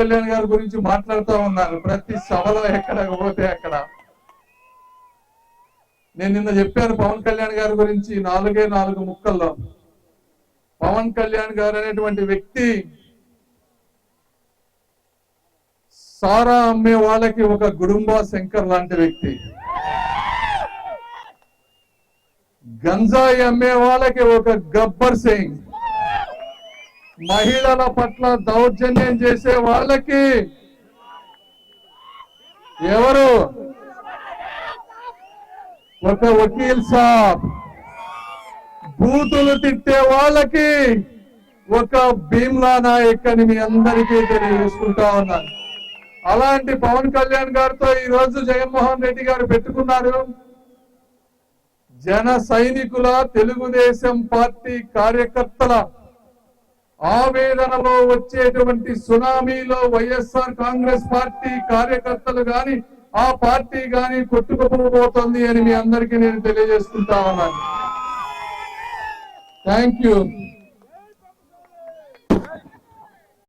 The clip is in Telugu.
కళ్యాణ్ గారి గురించి మాట్లాడుతూ ఉన్నాను. ప్రతి సభలో ఎక్కడ పోతే అక్కడ. నేను నిన్న చెప్పాను పవన్ కళ్యాణ్ గారి గురించి నాలుగే నాలుగు ముక్కల్లో. పవన్ కళ్యాణ్ గారు అనేటువంటి వ్యక్తి సారా అమ్మే వాళ్ళకి ఒక గుడుంబా శంకర్ లాంటి వ్యక్తి. గంజాయి అమ్మే వాళ్ళకి ఒక గబ్బర్ సింగ్. మహిళల పట్ల దౌర్జన్యం చేసే వాళ్ళకి ఎవరు? ఒక వకీల్ సాబ్. బూతులు తిట్టే వాళ్ళకి ఒక భీమ్లా నాయక్ అని మీ అందరికీ తెలియజేసుకుంటా ఉన్నాను. అలాంటి పవన్ కళ్యాణ్ గారితో ఈ రోజు జగన్మోహన్ రెడ్డి గారు పెట్టుకున్నారు. జన సైనికుల తెలుగుదేశం పార్టీ కార్యకర్తల ఆవేదనలో వచ్చేటువంటి సునామీలో వైఎస్ఆర్ కాంగ్రెస్ పార్టీ కార్యకర్తలు గాని ఆ పార్టీ గాని కొట్టుకుపోబోతోంది అని మీ అందరికీ నేను తెలియజేసుకుంటా ఉన్నాను. Thank you.